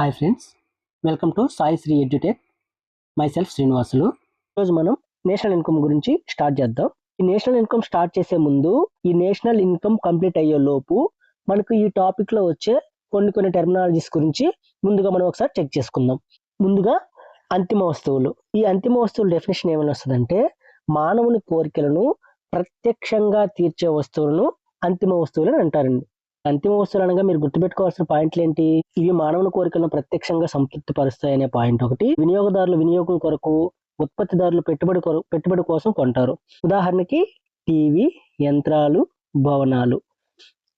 Hi friends welcome to Sai Sri Edutech myself Srinivasulu ఈరోజు మనం national income గురించి start చేద్దాం. ఈ నేషనల్ ఇన్కమ్ స్టార్ట్ చేసే ముందు ఈ నేషనల్ ఇన్కమ్ కంప్లీట్ అయ్యే లోపు మనకు ఈ టాపిక్లో వచ్చే కొన్ని కొన్ని టెర్మినాలజీస్ గురించి ముందుగా మనం ఒకసారి చెక్ చేసుకుందాం. ముందుగా అంతిమ వస్తువులు. ఈ అంతిమ వస్తువుల డెఫినేషన్ ఏమైనా వస్తుందంటే మానవుని కోరికలను ప్రత్యక్షంగా తీర్చే వస్తువులను అంతిమ వస్తువులు అని అంటారండి. అంతిమ వస్తువులు అనగా మీరు గుర్తుపెట్టుకోవాల్సిన పాయింట్లు ఏంటి ఇవి మానవుల కోరికలను ప్రత్యక్షంగా సంతృప్తి పరుస్తాయి అనే పాయింట్ ఒకటి. వినియోగదారులు వినియోగం కొరకు ఉత్పత్తిదారులు పెట్టుబడి కొరకు పెట్టుబడి కోసం కొంటారు. ఉదాహరణకి టీవీ యంత్రాలు భవనాలు.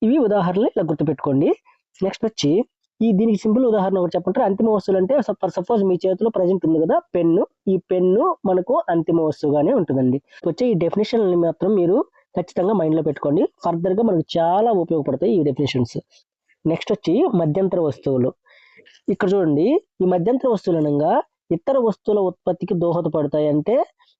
ఇవి ఉదాహరణలు ఇలా గుర్తుపెట్టుకోండి. నెక్స్ట్ వచ్చి ఈ దీనికి సింపుల్ ఉదాహరణ ఒకటి చెప్పంటారు? అంతిమ వస్తువులు అంటే ఫర్ సపోజ్ మీ చేతిలో ప్రజెంట్ ఉంది కదా పెన్ను. ఈ పెన్ను మనకు అంతిమ వస్తువుగానే ఉంటుందండి. వచ్చే ఈ డెఫినేషన్ మాత్రం మీరు ఖచ్చితంగా మైండ్లో పెట్టుకోండి. ఫర్దర్గా మనకు చాలా ఉపయోగపడతాయి ఈ డెఫినేషన్స్ నెక్స్ట్ వచ్చి మధ్యంతర వస్తువులు. ఇక్కడ చూడండి ఈ మధ్యంతర వస్తువులు అనగా ఇతర వస్తువుల ఉత్పత్తికి దోహదపడతాయి అంటే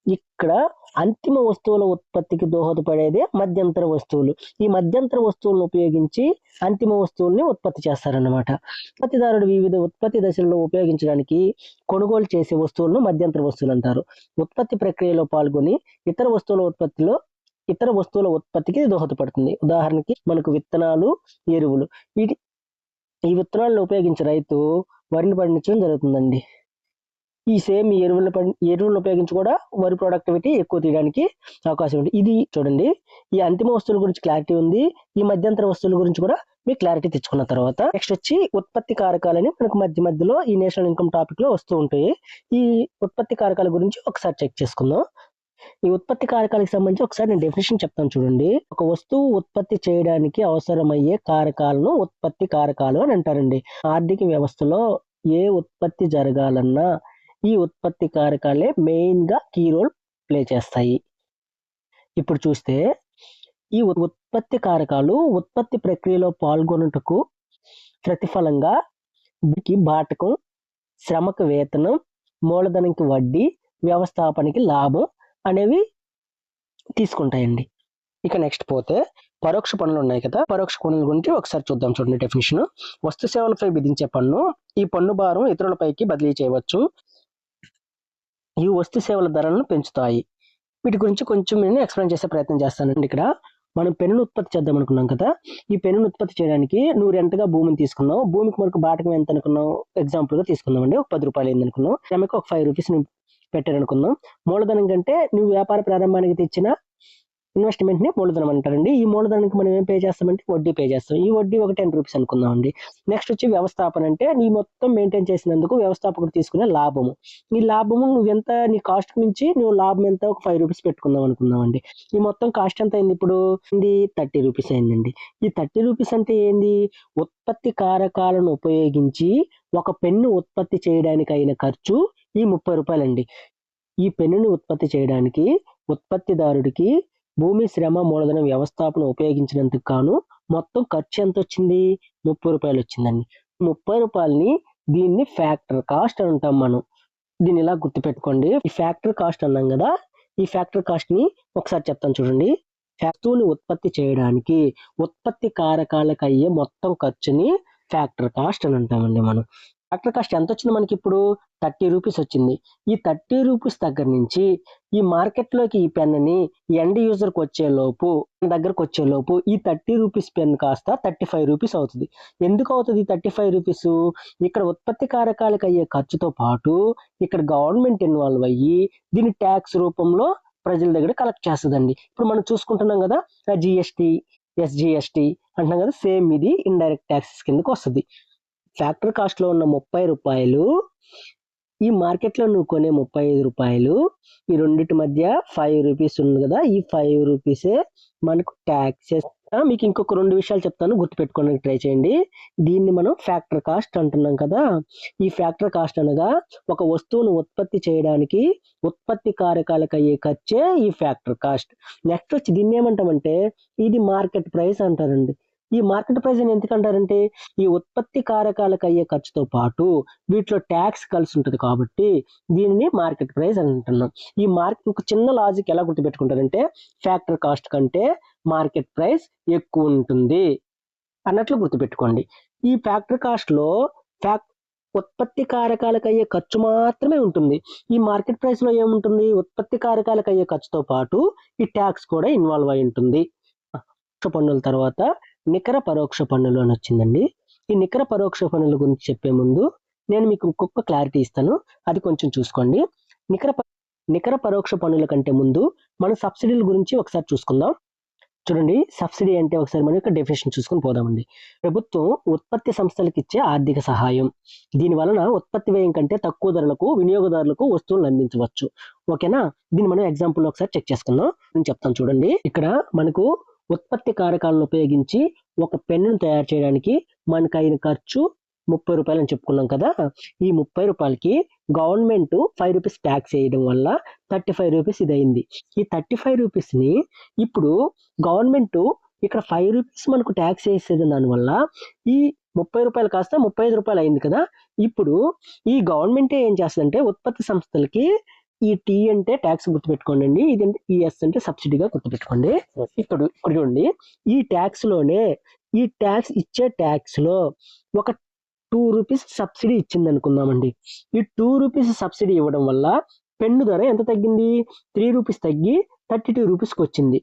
ఇక్కడ అంతిమ వస్తువుల ఉత్పత్తికి దోహదపడేదే మధ్యంతర వస్తువులు. ఈ మధ్యంతర వస్తువులను ఉపయోగించి అంతిమ వస్తువుల్ని ఉత్పత్తి చేస్తారన్నమాట. ఉత్పత్తిదారుడు వివిధ ఉత్పత్తి దశల్లో ఉపయోగించడానికి కొనుగోలు చేసే వస్తువులను మధ్యంతర వస్తువులు అంటారు. ఉత్పత్తి ప్రక్రియలో పాల్గొని ఇతర వస్తువుల ఉత్పత్తిలో ఇతర వస్తువుల ఉత్పత్తికి దోహదపడుతుంది. ఉదాహరణకి మనకు విత్తనాలు ఎరువులు. వీటి ఈ విత్తనాలను ఉపయోగించి రైతు వరిని పండించడం జరుగుతుందండి. ఈ సేమ్ ఈ ఎరువులను పండి ఎరువులను ఉపయోగించి కూడా వరి ప్రొడక్టివిటీ ఎక్కువ తీయడానికి అవకాశం ఉంది. ఇది చూడండి. ఈ అంతిమ వస్తువుల గురించి క్లారిటీ ఉంది. ఈ మధ్యంతర వస్తువుల గురించి కూడా మీకు క్లారిటీ తెచ్చుకున్న తర్వాత నెక్స్ట్ వచ్చి ఉత్పత్తి కారకాలని మనకు మధ్య మధ్యలో ఈ నేషనల్ ఇన్కమ్ టాపిక్లో వస్తూ ఉంటాయి. ఈ ఉత్పత్తి కారకాల గురించి ఒకసారి చెక్ చేసుకుందాం. ఈ ఉత్పత్తి కారకాలకు సంబంధించి ఒకసారి నేను డెఫినేషన్ చెప్తాను చూడండి. ఒక వస్తువు ఉత్పత్తి చేయడానికి అవసరమయ్యే కారకాలను ఉత్పత్తి కారకాలు అని అంటారండి. ఆర్థిక వ్యవస్థలో ఏ ఉత్పత్తి జరగాలన్నా ఈ ఉత్పత్తి కారకాలే మెయిన్గా కీ రోల్ ప్లే చేస్తాయి. ఇప్పుడు చూస్తే ఈ ఉత్పత్తి కారకాలు ఉత్పత్తి ప్రక్రియలో పాల్గొనుటకు ప్రతిఫలంగా బాటకం శ్రమకు వేతనం మూలధనంకి వడ్డీ వ్యవస్థాపనకి లాభం అనేవి తీసుకుంటాయండి. ఇక నెక్స్ట్ పోతే పరోక్ష పన్నులు ఉన్నాయి కదా. పరోక్ష పన్నుల గురించి ఒకసారి చూద్దాం చూడండి డెఫినేషన్ వస్తు సేవలపై విధించే పన్ను ఈ పన్ను భారం ఇతరులపైకి బదిలీ చేయవచ్చు. ఈ వస్తు సేవల ధరలను పెంచుతాయి. వీటి గురించి కొంచెం నేను ఎక్స్ప్లెయిన్ చేసే ప్రయత్నం చేస్తానండి ఇక్కడ. మనం పెనును ఉత్పత్తి చేద్దాం అనుకున్నాం కదా. ఈ పెనును ఉత్పత్తి చేయడానికి నువ్వు రెంట్గా భూమిని తీసుకున్నావు. భూమికి మనకు బాటకం ఎంత అనుకున్నావు? ఎగ్జాంపుల్గా తీసుకుందాం అండి ఒక పది రూపాయలు అయింది అనుకున్నావు. ఆమెకు ఒక ఫైవ్ రూపీస్ పెట్టారనుకుందాం. మూలధనం కంటే నువ్వు వ్యాపార ప్రారంభానికి తెచ్చిన ఇన్వెస్ట్మెంట్ని మూలధనం అంటారండి. ఈ మూలధనానికి మనం ఏం పే చేస్తామంటే వడ్డీ పే చేస్తాం. ఈ వడ్డీ ఒక టెన్ రూపీస్ అనుకుందాం అండి నెక్స్ట్ వచ్చి వ్యవస్థాపన అంటే నీ మొత్తం మెయింటైన్ చేసినందుకు వ్యవస్థాపకుడు తీసుకునే లాభము. ఈ లాభము నువ్వు ఎంత నీ కాస్ట్ మించి నువ్వు లాభం ఎంత? ఒక ఫైవ్ రూపీస్ పెట్టుకుందాం అనుకుందామండి. ఈ మొత్తం కాస్ట్ ఎంత అయింది ఇప్పుడు? ఇది థర్టీ రూపీస్ అయిందండి. ఈ థర్టీ రూపీస్ అంటే ఏంది? ఉత్పత్తి కారకాలను ఉపయోగించి ఒక పెన్ను ఉత్పత్తి చేయడానికి అయిన ఖర్చు ఈ ముప్పై రూపాయలండి. ఈ పెన్నుని ఉత్పత్తి చేయడానికి ఉత్పత్తిదారుడికి భూమి శ్రమ మూలధన వ్యవస్థాపన ఉపయోగించినందుకు గాను మొత్తం ఖర్చు ఎంత వచ్చింది ముప్పై రూపాయలు వచ్చిందండి ముప్పై రూపాయలని దీన్ని ఫ్యాక్టర్ కాస్ట్ అని అంటాం మనం. దీన్ని ఇలా గుర్తుపెట్టుకోండి. ఈ ఫ్యాక్టర్ కాస్ట్ అన్నాం కదా ఈ ఫ్యాక్టర్ కాస్ట్ని ఒకసారి చెప్తాను చూడండి. వస్తువుని ఉత్పత్తి చేయడానికి ఉత్పత్తి కారకాలకు అయ్యే మొత్తం ఖర్చుని ఫ్యాక్టర్ కాస్ట్ అని అంటామండి మనం. ఫ్యాక్టర్ కాస్ట్ ఎంత వచ్చింది మనకి ఇప్పుడు థర్టీ రూపీస్ వచ్చింది. ఈ థర్టీ రూపీస్ దగ్గర నుంచి ఈ మార్కెట్లోకి ఈ పెన్ని ఎండ్ యూజర్కి వచ్చేలోపు మన దగ్గరకు వచ్చేలోపు ఈ థర్టీ రూపీస్ పెన్ కాస్త థర్టీ ఫైవ్ రూపీస్ అవుతుంది. ఎందుకు అవుతుంది థర్టీ ఫైవ్ రూపీస్? ఇక్కడ ఉత్పత్తి కారకాలకు అయ్యే ఖర్చుతో పాటు ఇక్కడ గవర్నమెంట్ ఇన్వాల్వ్ అయ్యి దీన్ని ట్యాక్స్ రూపంలో ప్రజల దగ్గర కలెక్ట్ చేస్తుందండి. ఇప్పుడు మనం చూసుకుంటున్నాం కదా జిఎస్టి ఎస్జిఎస్టీ అంటున్నాం కదా సేమ్ ఇది ఇండైరెక్ట్ ట్యాక్సెస్ కిందకి వస్తుంది. ఫ్యాక్టరీ కాస్ట్లో ఉన్న ముప్పై రూపాయలు ఈ మార్కెట్లో నువ్వు కొనే ముప్పై ఐదు రూపాయలు ఈ రెండింటి మధ్య ఫైవ్ రూపీస్ ఉంది కదా ఈ ఫైవ్ రూపీసే మనకు ట్యాక్సెస్ మీకు ఇంకొక రెండు విషయాలు చెప్తాను గుర్తుపెట్టుకోవడానికి ట్రై చేయండి. దీన్ని మనం ఫ్యాక్టర్ కాస్ట్ అంటున్నాం కదా ఈ ఫ్యాక్టర్ కాస్ట్ అనగా ఒక వస్తువును ఉత్పత్తి చేయడానికి ఉత్పత్తి కారకాలకు అయ్యే ఖర్చే ఈ ఫ్యాక్టర్ కాస్ట్ నెక్స్ట్ వచ్చి దీన్ని ఏమంటామంటే ఇది మార్కెట్ ప్రైస్ అంటారండి. ఈ మార్కెట్ ప్రైస్ అని ఎందుకు అంటారంటే ఈ ఉత్పత్తి కారకాలకు అయ్యే ఖర్చుతో పాటు వీటిలో ట్యాక్స్ కలిసి ఉంటుంది కాబట్టి దీనిని మార్కెట్ ప్రైస్ అని అంటున్నాం. ఈ మార్కెట్ ఒక చిన్న లాజిక్ ఎలా గుర్తుపెట్టుకుంటారంటే ఫ్యాక్టర్ కాస్ట్ కంటే మార్కెట్ ప్రైస్ ఎక్కువ ఉంటుంది అన్నట్లు గుర్తుపెట్టుకోండి. ఈ ఫ్యాక్టరీ కాస్ట్లో ఫ్యాక్ ఉత్పత్తి కారకాలకు అయ్యే ఖర్చు మాత్రమే ఉంటుంది. ఈ మార్కెట్ ప్రైస్లో ఏముంటుంది? ఉత్పత్తి కారకాలకు అయ్యే ఖర్చుతో పాటు ఈ ట్యాక్స్ కూడా ఇన్వాల్వ్ అయి ఉంటుంది. పన్నుల తర్వాత నికర పరోక్ష పన్నులు అని వచ్చిందండి. ఈ నికర పరోక్ష పన్నుల గురించి చెప్పే ముందు నేను మీకు ఇంకొక క్లారిటీ ఇస్తాను. అది కొంచెం చూసుకోండి. నికర నికర పరోక్ష పన్నుల కంటే ముందు మనం సబ్సిడీల గురించి ఒకసారి చూసుకుందాం. చూడండి సబ్సిడీ అంటే ఒకసారి మనం ఇక్కడ డెఫినేషన్ చూసుకొని పోదామండి. ప్రభుత్వం ఉత్పత్తి సంస్థలకు ఇచ్చే ఆర్థిక సహాయం. దీని వలన ఉత్పత్తి వ్యయం కంటే తక్కువ ధరలకు వినియోగదారులకు వస్తువులను అందించవచ్చు. ఓకేనా? దీన్ని మనం ఎగ్జాంపుల్ ఒకసారి చెక్ చేసుకుందాం. నేను చెప్తాను చూడండి. ఇక్కడ మనకు ఉత్పత్తి కారకాలను ఉపయోగించి ఒక పెన్నును తయారు చేయడానికి మనకు అయిన ఖర్చు ముప్పై రూపాయలు అని చెప్పుకున్నాం కదా. ఈ ముప్పై రూపాయలకి గవర్నమెంట్ ఫైవ్ రూపీస్ ట్యాక్స్ వేయడం వల్ల థర్టీ ఫైవ్ రూపీస్ ఇది అయింది ఈ థర్టీ ఫైవ్ రూపీస్ని ఇప్పుడు గవర్నమెంట్ ఇక్కడ ఫైవ్ రూపీస్ మనకు ట్యాక్స్ వేసేది దానివల్ల ఈ ముప్పై రూపాయలు కాస్త ముప్పై ఐదు రూపాయలు అయింది కదా. ఇప్పుడు ఈ గవర్నమెంటే ఏం చేస్తుందంటే ఉత్పత్తి సంస్థలకి ఈ టీ అంటే ట్యాక్స్ గుర్తుపెట్టుకోండి అండి ఇది ఈ ఎస్ అంటే సబ్సిడీగా గుర్తుపెట్టుకోండి. ఇప్పుడు ఇప్పుడు చూడండి. ఈ ట్యాక్స్లోనే ఈ ట్యాక్స్ ఇచ్చే ట్యాక్స్లో ఒక టూ రూపీస్ సబ్సిడీ ఇచ్చింది అనుకుందామండి. ఈ టూ రూపీస్ సబ్సిడీ ఇవ్వడం వల్ల పెన్ను ధర ఎంత తగ్గింది? త్రీ రూపీస్ తగ్గి థర్టీ టూ రూపీస్కి వచ్చింది.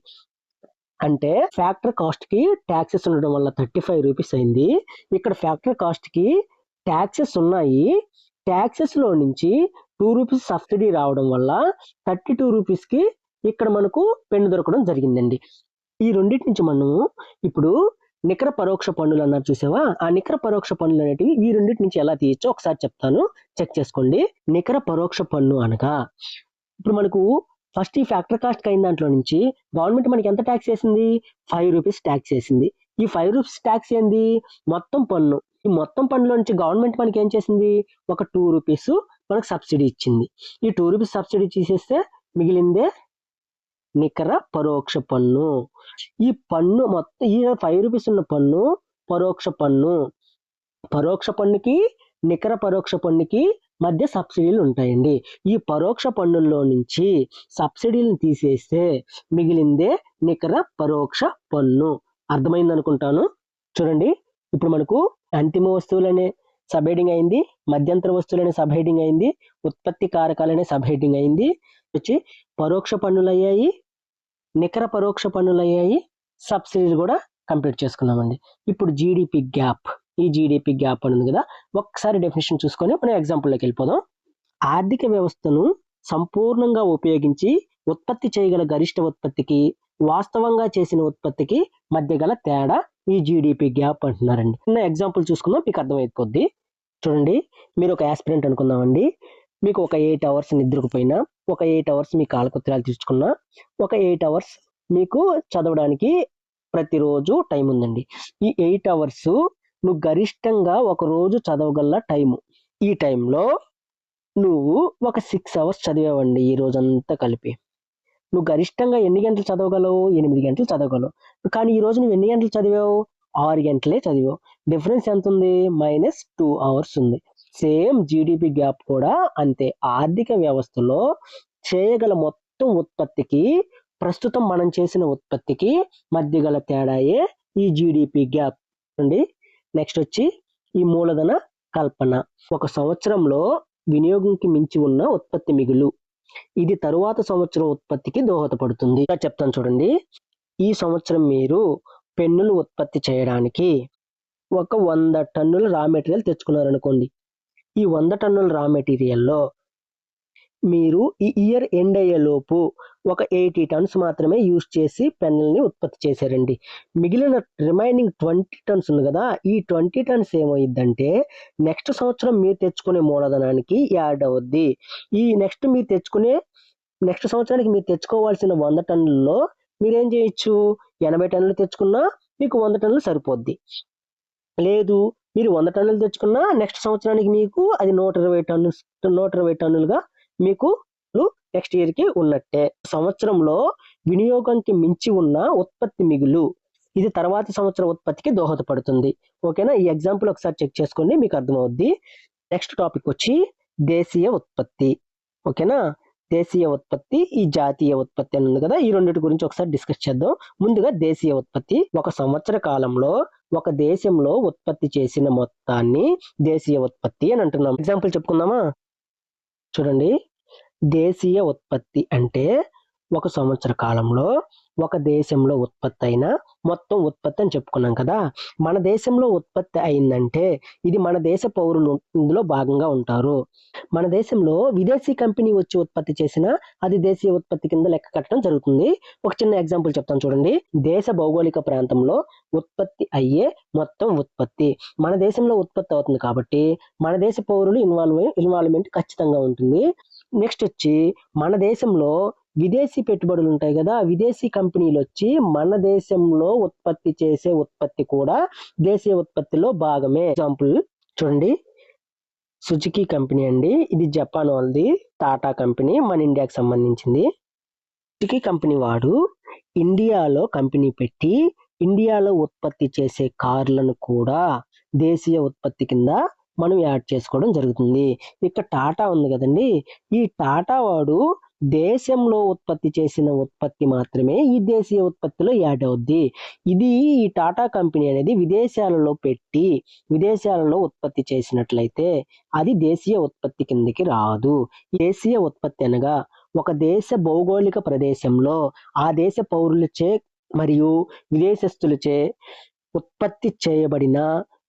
అంటే ఫ్యాక్టరీ కాస్ట్కి ట్యాక్సెస్ ఉండడం వల్ల థర్టీ ఫైవ్ రూపీస్ అయింది. ఇక్కడ ఫ్యాక్టరీ కాస్ట్కి ట్యాక్సెస్ ఉన్నాయి. ట్యాక్సెస్లో నుంచి టూ రూపీస్ సబ్సిడీ రావడం వల్ల థర్టీ టూ రూపీస్కి ఇక్కడ మనకు పెన్ను దొరకడం జరిగిందండి. ఈ రెండింటి నుంచి మనము ఇప్పుడు నికర పరోక్ష పన్నులు అన్నారు చూసావా? ఆ నికర పరోక్ష పన్నులు అనేటివి ఈ రెండింటి నుంచి ఎలా తీయచ్చో ఒకసారి చెప్తాను. చెక్ చేసుకోండి. నికర పరోక్ష పన్ను అనగా ఇప్పుడు మనకు ఫస్ట్ ఈ ఫ్యాక్టరీ కాస్ట్ అయిన దాంట్లో నుంచి గవర్నమెంట్ మనకి ఎంత ట్యాక్స్ వేసింది? ఫైవ్ రూపీస్ ట్యాక్స్ వేసింది. ఈ ఫైవ్ రూపీస్ ట్యాక్స్ ఏంది? మొత్తం పన్ను. ఈ మొత్తం పన్నులో నుంచి గవర్నమెంట్ మనకి ఏం చేసింది? ఒక టూ రూపీస్ మనకు సబ్సిడీ ఇచ్చింది. ఈ టూ రూపీస్ సబ్సిడీ తీసేస్తే మిగిలిందే నికర పరోక్ష పన్ను. ఈ పన్ను మొత్తం ఈ ఫైవ్ రూపీస్ ఉన్న పన్ను పరోక్ష పన్ను. పరోక్ష పన్నుకి నికర పరోక్ష పన్నుకి మధ్య సబ్సిడీలు ఉంటాయండి. ఈ పరోక్ష పన్నుల్లో నుంచి సబ్సిడీలను తీసేస్తే మిగిలిందే నికర పరోక్ష పన్ను. అర్థమైంది అనుకుంటాను చూడండి. ఇప్పుడు మనకు అంతిమ వస్తువులనే సబ్ హెడింగ్ అయింది మధ్యంతర వస్తువులనే సబ్ హెడింగ్ అయింది ఉత్పత్తి కారకాలనే సబ్ హెడింగ్ అయింది. వచ్చి పరోక్ష పన్నులు అయ్యాయి నికర పరోక్ష పన్నులు అయ్యాయి సబ్సిడీలు కూడా కంప్లీట్ చేసుకున్నామండి. ఇప్పుడు జీడిపి గ్యాప్ ఈ జీడిపి గ్యాప్ అని ఉంది కదా ఒక్కసారి డెఫినేషన్ చూసుకొని మనం ఎగ్జాంపుల్లోకి వెళ్ళిపోదాం. ఆర్థిక వ్యవస్థను సంపూర్ణంగా ఉపయోగించి ఉత్పత్తి చేయగల గరిష్ట ఉత్పత్తికి వాస్తవంగా చేసిన ఉత్పత్తికి మధ్య గల తేడా ఈ జీడిపి గ్యాప్ అంటున్నారండి. చిన్న ఎగ్జాంపుల్ చూసుకుందాం మీకు అర్థమైపోద్ది చూడండి మీరు ఒక యాస్పిరెంట్ అనుకుందామండి. మీకు ఒక ఎయిట్ అవర్స్ నిద్రకుపోయినా ఒక ఎయిట్ అవర్స్ మీ కాలకృత్యాలు తీర్చుకున్నా ఒక ఎయిట్ అవర్స్ మీకు చదవడానికి ప్రతిరోజు టైం ఉందండి ఈ ఎయిట్ అవర్స్ నువ్వు గరిష్టంగా ఒక రోజు చదవగల టైము. ఈ టైంలో నువ్వు ఒక సిక్స్ అవర్స్ చదివావండి ఈ రోజంతా కలిపి. నువ్వు గరిష్టంగా ఎన్ని గంటలు చదవగలవు? ఎనిమిది గంటలు చదవగలవు. కానీ ఈ రోజు నువ్వు ఎన్ని గంటలు చదివావు? ఆరు గంటలే చదివావు. డిఫరెన్స్ ఎంత ఉంది మైనస్ టూ అవర్స్ ఉంది సేమ్ జీడిపి గ్యాప్ కూడా అంతే. ఆర్థిక వ్యవస్థలో చేయగల మొత్తం ఉత్పత్తికి ప్రస్తుతం మనం చేసిన ఉత్పత్తికి మధ్య గల తేడాయే ఈ జీడిపి గ్యాప్ అండి నెక్స్ట్ వచ్చి ఈ మూలధన కల్పన. ఒక సంవత్సరంలో వినియోగంకి మించి ఉన్న ఉత్పత్తి మిగులు. ఇది తరువాత సంవత్సరం ఉత్పత్తికి దోహదపడుతుంది. చెప్తాను చూడండి. ఈ సంవత్సరం మీరు పెన్నులు ఉత్పత్తి చేయడానికి ఒక వంద టన్నుల రా మెటీరియల్ తెచ్చుకున్నారనుకోండి. ఈ వంద టన్నుల రా మెటీరియల్లో మీరు ఈ ఇయర్ ఎండ్ అయ్యేలోపు ఒక ఎయిటీ టన్స్ మాత్రమే యూజ్ చేసి పెన్నుల్ని ఉత్పత్తి చేశారండి. మిగిలిన రిమైనింగ్ ట్వంటీ టన్స్ ఉంది కదా ఈ ట్వంటీ టన్స్ ఏమైందంటే నెక్స్ట్ సంవత్సరం మీరు తెచ్చుకునే మూలధనానికి యాడ్ అవుద్ది. ఈ నెక్స్ట్ మీరు తెచ్చుకునే నెక్స్ట్ సంవత్సరానికి మీరు తెచ్చుకోవాల్సిన వంద టన్నుల్లో మీరేం చేయొచ్చు? ఎనభై టన్నులు తెచ్చుకున్నా మీకు వంద టన్నులు సరిపోద్ది. లేదు మీరు వంద టన్నులు తెచ్చుకున్నా నెక్స్ట్ సంవత్సరానికి మీకు అది నూట ఇరవై టన్ను నూట ఇరవై టన్నులుగా మీకు నెక్స్ట్ ఇయర్కి ఉన్నట్టే. సంవత్సరంలో వినియోగానికి మించి ఉన్న ఉత్పత్తి మిగులు. ఇది తర్వాత సంవత్సరం ఉత్పత్తికి దోహదపడుతుంది. ఓకేనా? ఈ ఎగ్జాంపుల్ ఒకసారి చెక్ చేసుకోండి మీకు అర్థమవుద్ది. నెక్స్ట్ టాపిక్ వచ్చి దేశీయ ఉత్పత్తి. ఓకేనా? దేశీయ ఉత్పత్తి ఈ జాతీయ ఉత్పత్తి అని ఉంది కదా ఈ రెండింటి గురించి ఒకసారి డిస్కస్ చేద్దాం. ముందుగా దేశీయ ఉత్పత్తి. ఒక సంవత్సర కాలంలో ఒక దేశంలో ఉత్పత్తి చేసిన మొత్తాన్ని దేశీయ ఉత్పత్తి అని అంటున్నాం. ఎగ్జాంపుల్ చెప్పుకుందామా? చూడండి. దేశీయ ఉత్పత్తి అంటే ఒక సంవత్సర కాలంలో ఒక దేశంలో ఉత్పత్తి అయిన మొత్తం ఉత్పత్తి అని చెప్పుకున్నాం కదా. మన దేశంలో ఉత్పత్తి అయిందంటే ఇది మన దేశ పౌరులు ఇందులో భాగంగా ఉంటారు. మన దేశంలో విదేశీ కంపెనీ వచ్చి ఉత్పత్తి చేసిన అది దేశీయ ఉత్పత్తి కింద లెక్క కట్టడం జరుగుతుంది. ఒక చిన్న ఎగ్జాంపుల్ చెప్తాను చూడండి. దేశ భౌగోళిక ప్రాంతంలో ఉత్పత్తి అయ్యే మొత్తం ఉత్పత్తి. మన దేశంలో ఉత్పత్తి అవుతుంది కాబట్టి మన దేశ పౌరులు ఇన్వాల్వ్ ఇన్వాల్వ్మెంట్ ఖచ్చితంగా ఉంటుంది. నెక్స్ట్ వచ్చి మన దేశంలో విదేశీ పెట్టుబడులు ఉంటాయి కదా విదేశీ కంపెనీలు వచ్చి మన దేశంలో ఉత్పత్తి చేసే ఉత్పత్తి కూడా దేశీయ ఉత్పత్తిలో భాగమే. ఎగ్జాంపుల్ చూడండి. సుజుకి కంపెనీ అండి. ఇది జపాన్ వాళ్ళది. టాటా కంపెనీ మన ఇండియాకి సంబంధించింది. సుజుకి కంపెనీ వాడు ఇండియాలో కంపెనీ పెట్టి ఇండియాలో ఉత్పత్తి చేసే కార్లను కూడా దేశీయ ఉత్పత్తి కింద మనం యాడ్ చేసుకోవడం జరుగుతుంది. ఇక్కడ టాటా ఉంది కదండి. ఈ టాటా వాడు దేశంలో ఉత్పత్తి చేసిన ఉత్పత్తి మాత్రమే ఈ దేశీయ ఉత్పత్తిలో యాడ్ అవుద్ది. ఇది ఈ టాటా కంపెనీ అనేది విదేశాలలో పెట్టి విదేశాలలో ఉత్పత్తి చేసినట్లయితే అది దేశీయ ఉత్పత్తి కిందకి రాదు. దేశీయ ఉత్పత్తి అనగా ఒక దేశ భౌగోళిక ప్రదేశంలో ఆ దేశ పౌరులచే మరియు విదేశస్తులచే ఉత్పత్తి చేయబడిన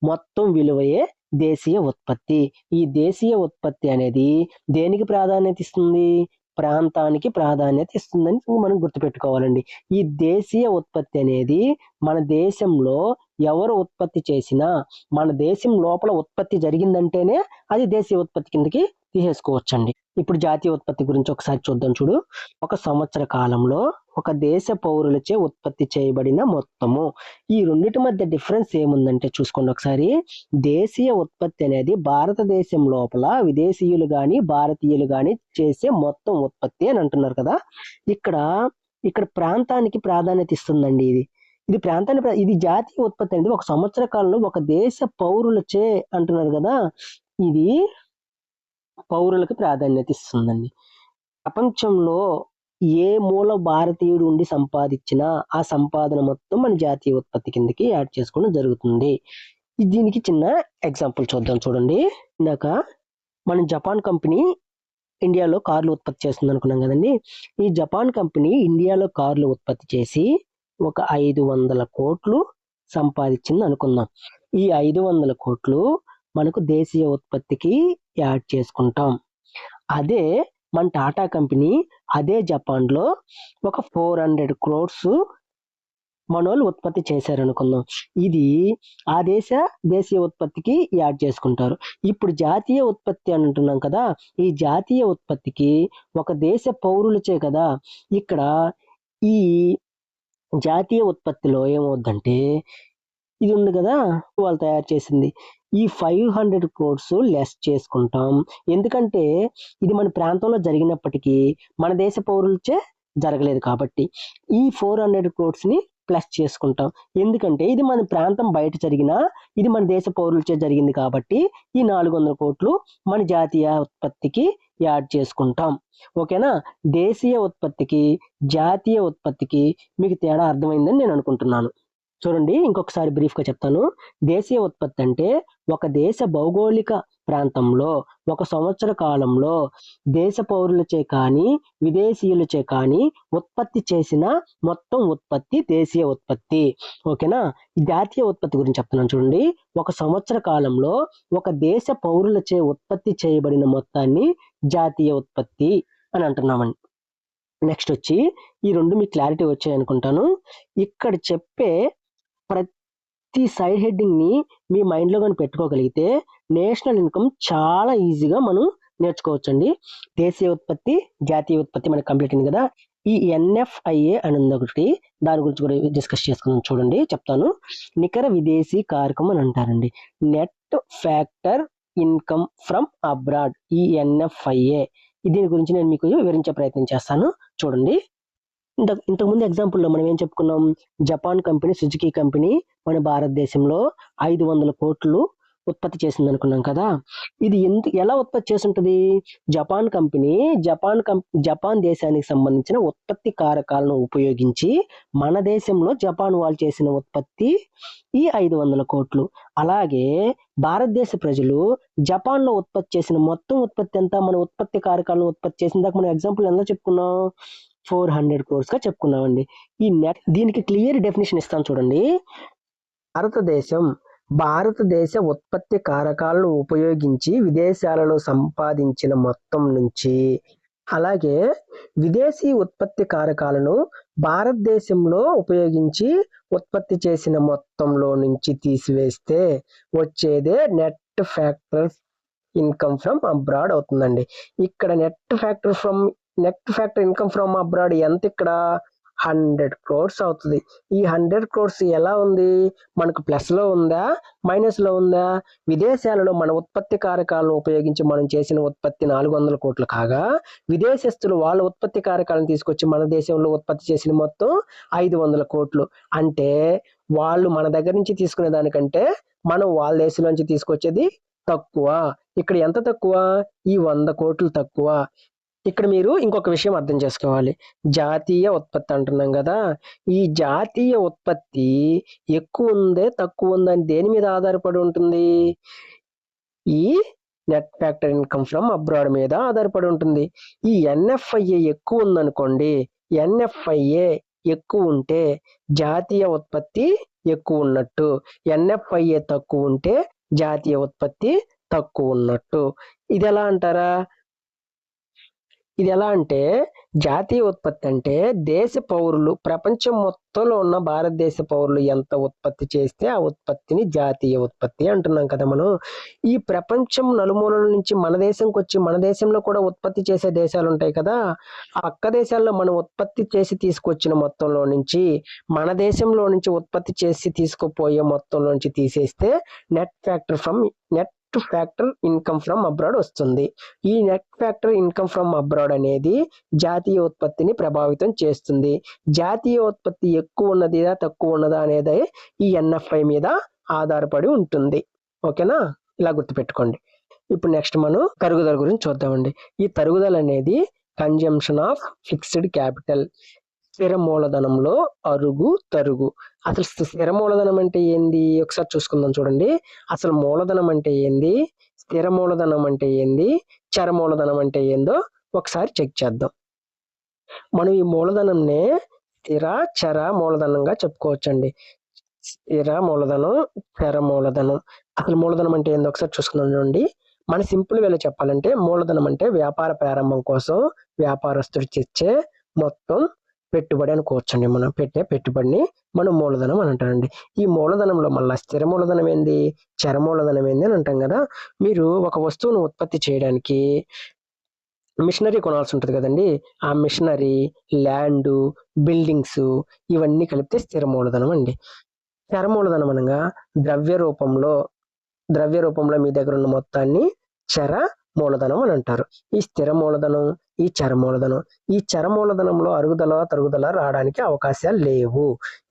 మొత్తం విలువయే దేశీయ ఉత్పత్తి. ఈ దేశీయ ఉత్పత్తి అనేది దేనికి ప్రాధాన్యత ఇస్తుంది? ప్రాంతానికి ప్రాధాన్యత ఇస్తుందని మనం గుర్తుపెట్టుకోవాలండి. ఈ దేశీయ ఉత్పత్తి అనేది మన దేశంలో ఎవరు ఉత్పత్తి చేసినా మన దేశం లోపల ఉత్పత్తి జరిగిందంటేనే అది దేశీయ ఉత్పత్తి కిందకి తీసేసుకోవచ్చండి. ఇప్పుడు జాతీయ ఉత్పత్తి గురించి ఒకసారి చూద్దాం చూడు. ఒక సంవత్సర కాలంలో ఒక దేశ పౌరులచే ఉత్పత్తి చేయబడిన మొత్తము. ఈ రెండిటి మధ్య డిఫరెన్స్ ఏముందంటే చూసుకోండి ఒకసారి. దేశీయ ఉత్పత్తి అనేది భారతదేశం లోపల విదేశీయులు గాని భారతీయులు గాని చేసే మొత్తం ఉత్పత్తి అని అంటున్నారు కదా. ఇక్కడ ఇక్కడ ప్రాంతానికి ప్రాధాన్యత ఇస్తుందండి ఇది. ఇది ప్రాంతాన్ని ఇది జాతీయ ఉత్పత్తి అనేది ఒక సంవత్సర కాలంలో ఒక దేశ పౌరులచే అంటున్నారు కదా. ఇది పౌరులకు ప్రాధాన్యత ఇస్తుందండి. ప్రపంచంలో ఏ మూల భారతీయుడు ఉండి సంపాదించినా ఆ సంపాదన మొత్తం మన జాతీయ ఉత్పత్తి కిందకి యాడ్ చేసుకోవడం జరుగుతుంది. దీనికి చిన్న ఎగ్జాంపుల్ చూద్దాం చూడండి. ఇందాక మన జపాన్ కంపెనీ ఇండియాలో కార్లు ఉత్పత్తి చేస్తుంది అనుకున్నాం కదండి. ఈ జపాన్ కంపెనీ ఇండియాలో కార్లు ఉత్పత్తి చేసి ఒక ఐదు వందల కోట్లు సంపాదించింది అనుకుందాం. ఈ ఐదు వందల కోట్లు మనకు దేశీయ ఉత్పత్తికి యాడ్ చేసుకుంటాం. అదే మన టాటా కంపెనీ అదే జపాన్లో ఒక ఫోర్ హండ్రెడ్ క్రోడ్స్ మనోళ్ళు ఉత్పత్తి చేశారనుకుందాం. ఇది ఆ దేశ దేశీయ ఉత్పత్తికి యాడ్ చేసుకుంటారు. ఇప్పుడు జాతీయ ఉత్పత్తి అని అంటున్నాం కదా ఈ జాతీయ ఉత్పత్తికి ఒక దేశ పౌరులచే కదా ఇక్కడ ఈ జాతీయ ఉత్పత్తిలో ఏమవుద్దంటే ఇది ఉంది కదా వాళ్ళు తయారు చేసింది. ఈ ఫైవ్ హండ్రెడ్ క్రోడ్స్ లెస్ చేసుకుంటాం. ఎందుకంటే ఇది మన ప్రాంతంలో జరిగినప్పటికీ మన దేశ పౌరులచే జరగలేదు కాబట్టి ఈ ఫోర్ హండ్రెడ్ క్రోడ్స్ ప్లస్ చేసుకుంటాం. ఎందుకంటే ఇది మన ప్రాంతం బయట జరిగినా ఇది మన దేశ పౌరులచే జరిగింది కాబట్టి ఈ నాలుగు వందల కోట్లు మన జాతీయ ఉత్పత్తికి యాడ్ చేసుకుంటాం. ఓకేనా? దేశీయ ఉత్పత్తికి జాతీయ ఉత్పత్తికి మీకు తేడా అర్థమైందని నేను అనుకుంటున్నాను. చూడండి ఇంకొకసారి బ్రీఫ్గా చెప్తాను. దేశీయ ఉత్పత్తి అంటే ఒక దేశ భౌగోళిక ప్రాంతంలో ఒక సంవత్సర కాలంలో దేశ పౌరులచే కానీ విదేశీయులచే కానీ ఉత్పత్తి చేసిన మొత్తం ఉత్పత్తి దేశీయ ఉత్పత్తి. ఓకేనా? ఈ జాతీయ ఉత్పత్తి గురించి చెప్తున్నాను చూడండి. ఒక సంవత్సర కాలంలో ఒక దేశ పౌరులచే ఉత్పత్తి చేయబడిన మొత్తాన్ని జాతీయ ఉత్పత్తి అని అంటున్నామండి. నెక్స్ట్ వచ్చి ఈ రెండు మీకు క్లారిటీ వచ్చాయి అనుకుంటాను ఇక్కడ చెప్పే ప్రతి సైడ్ హెడ్డింగ్ని మీ మైండ్లో కానీ పెట్టుకోగలిగితే నేషనల్ ఇన్కమ్ చాలా ఈజీగా మనం నేర్చుకోవచ్చండి. దేశీయ ఉత్పత్తి జాతీయ ఉత్పత్తి మనకి కంప్లీట్ అయింది కదా. ఈ ఎన్ఎఫ్ఐఏ అని ఒకటి. దాని గురించి కూడా డిస్కస్ చేసుకుందాం చూడండి చెప్తాను. నికర విదేశీ కార్యక్రమం అని అంటారండి. Net factor income from abroad ఈ ఎన్ఎఫ్ఐఏ దీని గురించి నేను మీకు వివరించే ప్రయత్నం చేస్తాను. చూడండి. ఇంత ఇంతకుముందు ఎగ్జాంపుల్లో మనం ఏం చెప్పుకున్నాం? జపాన్ కంపెనీ సుజుకి కంపెనీ మన భారతదేశంలో ఐదు వందల కోట్లు ఉత్పత్తి చేసింది అనుకున్నాం కదా? ఇది ఎందు ఎలా ఉత్పత్తి చేసి ఉంటుంది Japan company Japan cum Japan దేశానికి సంబంధించిన ఉత్పత్తి కారకాలను ఉపయోగించి మన దేశంలో జపాన్ వాళ్ళు చేసిన ఉత్పత్తి ఈ ఐదు వందల కోట్లు. అలాగే భారతదేశ ప్రజలు జపాన్లో ఉత్పత్తి చేసిన మొత్తం ఉత్పత్తి అంతా మన ఉత్పత్తి కారకాలను ఉత్పత్తి చేసిన దాకా మనం ఎగ్జాంపుల్ ఎలా చెప్పుకున్నాం? ఫోర్ హండ్రెడ్ కోర్స్గా చెప్పుకున్నామండి. ఈ నెట్ దీనికి క్లియర్ డెఫినేషన్ ఇస్తాను చూడండి. భారతదేశం భారతదేశ ఉత్పత్తి కారకాలను ఉపయోగించి విదేశాలలో సంపాదించిన మొత్తం నుంచి అలాగే విదేశీ ఉత్పత్తి కారకాలను భారతదేశంలో ఉపయోగించి ఉత్పత్తి చేసిన మొత్తంలో నుంచి తీసివేస్తే వచ్చేదే net factor income from abroad అవుతుందండి. ఇక్కడ net factor from net factor income from abroad ఎంత ఇక్కడ? హండ్రెడ్ క్రోర్స్ అవుతుంది. ఈ హండ్రెడ్ క్రోర్స్ ఎలా ఉంది? మనకు ప్లస్లో ఉందా? మైనస్లో ఉందా? విదేశాలలో మన ఉత్పత్తి కారకాలను ఉపయోగించి మనం చేసిన ఉత్పత్తి నాలుగు వందల కోట్లు కాగా విదేశస్తులు వాళ్ళ ఉత్పత్తి కారకాలను తీసుకొచ్చి మన దేశంలో ఉత్పత్తి చేసిన మొత్తం ఐదు వందల కోట్లు. అంటే వాళ్ళు మన దగ్గర నుంచి తీసుకునే దానికంటే మనం వాళ్ళ దేశం నుంచి తీసుకొచ్చేది తక్కువ. ఇక్కడ ఎంత తక్కువ? ఈ వంద కోట్లు తక్కువ. ఇక్కడ మీరు ఇంకొక విషయం అర్థం చేసుకోవాలి. జాతీయ ఉత్పత్తి అంటున్నాం కదా. ఈ జాతీయ ఉత్పత్తి ఎక్కువ ఉందే తక్కువ ఉందని దేని మీద ఆధారపడి ఉంటుంది? ఈ net factor income from abroad మీద ఆధారపడి ఉంటుంది. ఈ ఎన్ఎఫ్ఐఏ ఎక్కువ ఉందనుకోండి ఎన్ఎఫ్ఐఏ ఎక్కువ ఉంటే జాతీయ ఉత్పత్తి ఎక్కువ ఉన్నట్టు ఎన్ఎఫ్ఐఏ తక్కువ ఉంటే జాతీయ ఉత్పత్తి తక్కువ ఉన్నట్టు. ఇది ఎలా అంటారా? ఇది ఎలా అంటే జాతీయ ఉత్పత్తి అంటే దేశ పౌరులు ప్రపంచం మొత్తంలో ఉన్న భారతదేశ పౌరులు ఎంత ఉత్పత్తి చేస్తే ఆ ఉత్పత్తిని జాతీయ ఉత్పత్తి అంటున్నాం కదా మనం. ఈ ప్రపంచం నలుమూలల నుంచి మన దేశంకి వచ్చి మన దేశంలో కూడా ఉత్పత్తి చేసే దేశాలు ఉంటాయి కదా. ఆ పక్క దేశాల్లో మనం ఉత్పత్తి చేసి తీసుకొచ్చిన మొత్తంలో నుంచి మన దేశంలో నుంచి ఉత్పత్తి చేసి తీసుకుపోయే మొత్తంలో నుంచి తీసేస్తే net factor from net net factor income from abroad వస్తుంది. ఈ net factor income from abroad అనేది జాతీయ ఉత్పత్తిని ప్రభావితం చేస్తుంది. జాతీయ ఉత్పత్తి ఎక్కువ ఉన్నదిదా తక్కువ ఉన్నదా అనేది ఈ ఎన్ఎఫ్ఐ మీద ఆధారపడి ఉంటుంది. ఓకేనా? ఇలా గుర్తుపెట్టుకోండి. ఇప్పుడు నెక్స్ట్ మనం తరుగుదల గురించి చూద్దామండి. ఈ తరుగుదల అనేది కన్జంప్షన్ ఆఫ్ ఫిక్స్డ్ క్యాపిటల్ స్థిర మూలధనంలో అరుగు తరుగు. అసలు స్థిర మూలధనం అంటే ఏంది? ఒకసారి చూసుకుందాం చూడండి. అసలు మూలధనం అంటే ఏంది? స్థిర మూలధనం అంటే ఏంది? చర మూలధనం అంటే ఏందో ఒకసారి చెక్ చేద్దాం. మనం ఈ మూలధనంనే స్థిర చర మూలధనంగా చెప్పుకోవచ్చండి. స్థిర మూలధనం చర మూలధనం. అసలు మూలధనం అంటే ఏందో ఒకసారి చూసుకుందాం చూడండి. మన సింపుల్ వేలో చెప్పాలంటే మూలధనం అంటే వ్యాపార ప్రారంభం కోసం వ్యాపారస్తుడు తెచ్చే మొత్తం పెట్టుబడి అనుకోవచ్చండి మనం పెట్టే పెట్టుబడిని మనం మూలధనం అని అంటారండి. ఈ మూలధనంలో మళ్ళీ స్థిర మూలధనం ఏంది? చర మూలధనం ఏంది అని అంటాం కదా. మీరు ఒక వస్తువును ఉత్పత్తి చేయడానికి మిషనరీ కొనాల్సి ఉంటుంది కదండి. ఆ మిషనరీ ల్యాండ్ బిల్డింగ్స్ ఇవన్నీ కలిపితే స్థిర మూలధనం అండి. చర మూలధనం అనగా ద్రవ్య రూపంలో ద్రవ్య రూపంలో మీ దగ్గర ఉన్న మొత్తాన్ని చర మూలధనం అని అంటారు. ఈ స్థిర మూలధనం ఈ చరమూలధనం. ఈ చరమూలధనంలో అరుగుదల తరుగుదల రావడానికి అవకాశాలు లేవు.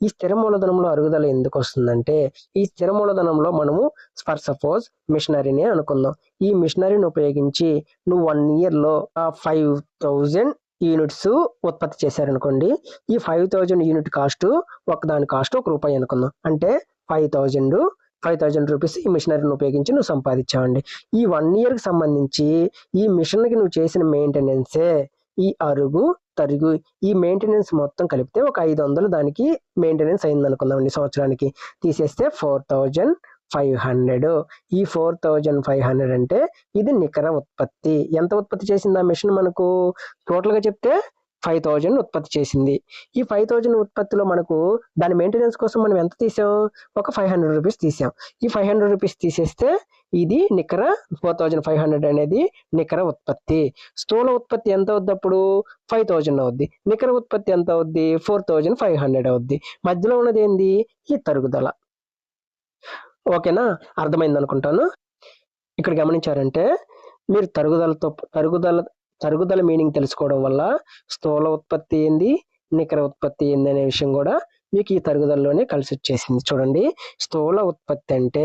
ఈ స్థిర మూలధనంలో అరుగుదల ఎందుకు వస్తుందంటే ఈ స్థిర మూలధనంలో మనము ఫర్ సపోజ్ మిషనరీని అనుకుందాం. ఈ మిషనరీని ఉపయోగించి నువ్వు వన్ ఇయర్లో ఫైవ్ థౌజండ్ యూనిట్స్ ఉత్పత్తి చేశారనుకోండి ఈ ఫైవ్ థౌజండ్ యూనిట్ కాస్ట్ ఒక దాని కాస్ట్ ఒక రూపాయి అనుకుందాం. అంటే five thousand five thousand rupees ఈ మిషనరీని ఉపయోగించి నువ్వు సంపాదించావండి. ఈ వన్ ఇయర్కి సంబంధించి ఈ మిషన్కి నువ్వు చేసిన మెయింటెనెన్సే ఈ అరుగు తరుగు ఈ మెయింటెనెన్స్ మొత్తం కలిపితే ఒక ఐదు వందలు దానికి మెయింటెనెన్స్ అయింది అనుకుందామండి సంవత్సరానికి. తీసేస్తే ఫోర్ థౌజండ్ ఫైవ్ హండ్రెడ్ ఈ ఫోర్ థౌజండ్ ఫైవ్ హండ్రెడ్ అంటే ఇది నికర ఉత్పత్తి. ఎంత ఉత్పత్తి చేసింది ఆ మిషన్ మనకు? టోటల్గా చెప్తే ఫైవ్ థౌజండ్ ఉత్పత్తి చేసింది. ఈ ఫైవ్ థౌజండ్ ఉత్పత్తిలో మనకు దాని మెయింటెనెన్స్ కోసం మనం ఎంత తీసాం? ఒక ఫైవ్ హండ్రెడ్ రూపీస్ తీసాం. ఈ ఫైవ్ హండ్రెడ్ రూపీస్ తీసేస్తే ఇది నికర ఫోర్ థౌజండ్ ఫైవ్ హండ్రెడ్ అనేది నికర ఉత్పత్తి. స్థూల ఉత్పత్తి ఎంత అవుద్ది అప్పుడు? ఫైవ్ థౌజండ్ అవుద్ది. నికర ఉత్పత్తి ఎంత అవుద్ది? ఫోర్ థౌజండ్ ఫైవ్ హండ్రెడ్ అవుద్ది. మధ్యలో ఉన్నది ఏంది? ఈ తరుగుదల. ఓకేనా? అర్థమైంది అనుకుంటాను ఇక్కడ గమనించారంటే మీరు తరుగుదలతో తరుగుదల తరుగుదల మీనింగ్ తెలుసుకోవడం వల్ల స్థూల ఉత్పత్తి ఏంది నికర ఉత్పత్తి ఏంది అనే విషయం కూడా మీకు ఈ తరుగుదలలోనే కలిసి వచ్చేసింది. చూడండి స్థూల ఉత్పత్తి అంటే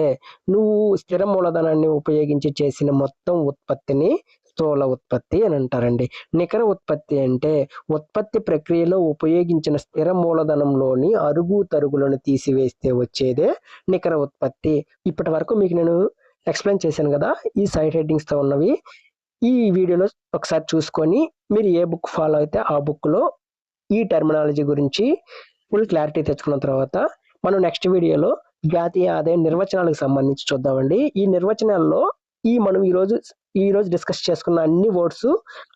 నువ్వు స్థిర మూలధనాన్ని ఉపయోగించి చేసిన మొత్తం ఉత్పత్తిని స్థూల ఉత్పత్తి అని అంటారండి. నికర ఉత్పత్తి అంటే ఉత్పత్తి ప్రక్రియలో ఉపయోగించిన స్థిర మూలధనంలోని అరుగు తరుగులను తీసివేస్తే వచ్చేదే నికర ఉత్పత్తి. ఇప్పటి వరకు మీకు నేను ఎక్స్ప్లెయిన్ చేశాను కదా ఈ సైడ్ హెడ్డింగ్స్తో ఉన్నవి. ఈ వీడియోలో ఒకసారి చూసుకొని మీరు ఏ బుక్ ఫాలో అయితే ఆ బుక్లో ఈ టెర్మినాలజీ గురించి ఫుల్ క్లారిటీ తెచ్చుకున్న తర్వాత మనం నెక్స్ట్ వీడియోలో జాతీయ ఆదాయ నిర్వచనాలకు సంబంధించి చూద్దామండి. ఈ నిర్వచనాల్లో ఈ మనం ఈ రోజు ఈ రోజు డిస్కస్ చేసుకున్న అన్ని వర్డ్స్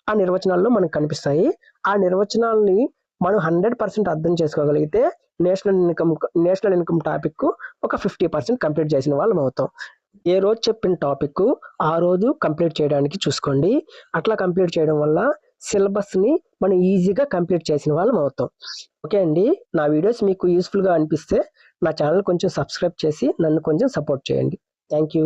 ఆ నిర్వచనాల్లో మనకు కనిపిస్తాయి. ఆ నిర్వచనాలని మనం హండ్రెడ్ పర్సెంట్ అర్థం చేసుకోగలిగితే national income national income topic ఒక ఫిఫ్టీ పర్సెంట్ కంప్లీట్ చేసిన వాళ్ళం అవుతాం. ఏ రోజు చెప్పిన టాపిక్ ఆ రోజు కంప్లీట్ చేయడానికి చూసుకోండి. అట్లా కంప్లీట్ చేయడం వల్ల సిలబస్ని మనం ఈజీగా కంప్లీట్ చేసిన వాళ్ళం అవుతాం. ఓకే అండి? నా వీడియోస్ మీకు యూస్ఫుల్గా అనిపిస్తే నా ఛానల్ కొంచెం సబ్స్క్రైబ్ చేసి నన్ను కొంచెం సపోర్ట్ చేయండి. Thank you